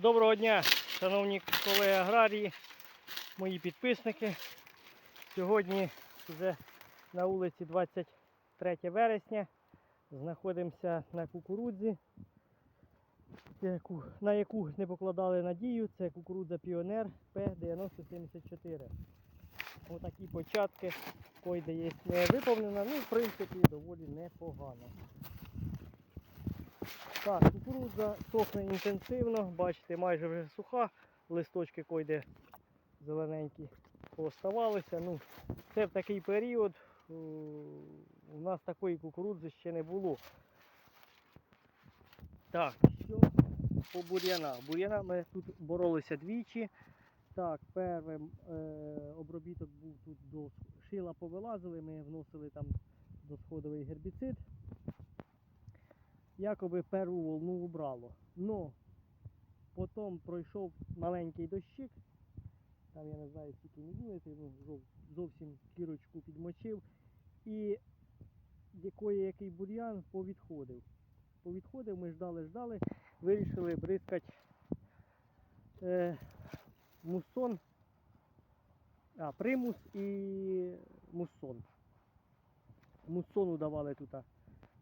Доброго дня, шановні колеги аграрії, мої підписники. Сьогодні вже на вулиці 23 вересня. Знаходимося на кукурудзі, на яку не покладали надію. Це кукурудза Піонер П9074. Отакі початки, койде є не виповнена, ну, в принципі, доволі непогано. Так, кукурудза сохне інтенсивно, бачите, майже вже суха, листочки койде зелененькі пооставалися. Ну, це в такий період у нас такої кукурудзи ще не було. Так, що по бур'янах? Бур'яна ми тут боролися двічі. Так, перший е, обробіток був тут до шила повилазили, ми вносили там досходовий гербіцид якоби перву волну убрало. Но потім пройшов маленький дощик, там я не знаю скільки міліметрів, ну, зовсім кірочку підмочив. І якої який бур'ян повідходив. Повідходив, ми ждали, ждали, вирішили бризкати е, муссон, а, примус і муссон. Муссону давали тут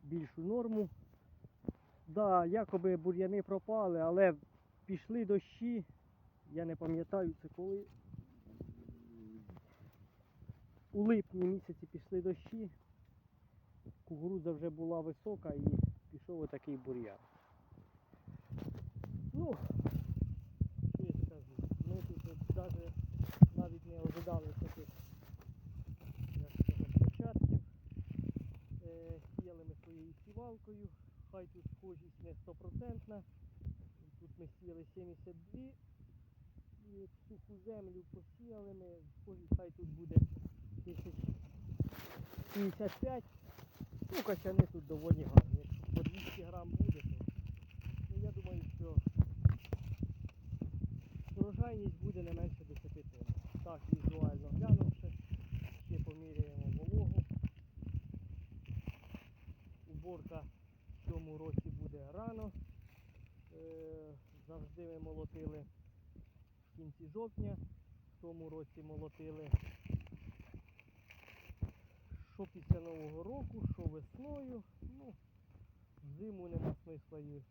більшу норму. Да, якоби бур'яни пропали, але пішли дощі. Я не пам'ятаю це коли. У липні місяці пішли дощі. Кукурудза вже була висока і пішов отакий бур'ян. Ну, що я скажу, ми тут даже навіть не ожидали таких початків. Е, сіяли ми своєю сівалкою, хай тут схожість не стопроцентна. Тут ми сіяли 72 і суху землю посіяли ми, схожість хай тут буде 1055. Ну, качани тут доволі гарні. Якщо по 200 грам буде, то ну, я думаю, що урожайність буде не менше 10 тонн. Так, візуально глянувши, ще поміряємо вологу. Уборка цьому році буде рано. Е, Завжди ми молотили в кінці жовтня, в тому році молотили що після Нового року, що весною. Ну, зиму нема смисла її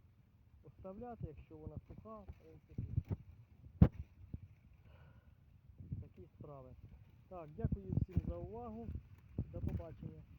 оставляти, якщо вона суха, в принципі. Такі справи. Так, дякую всім за увагу. До побачення.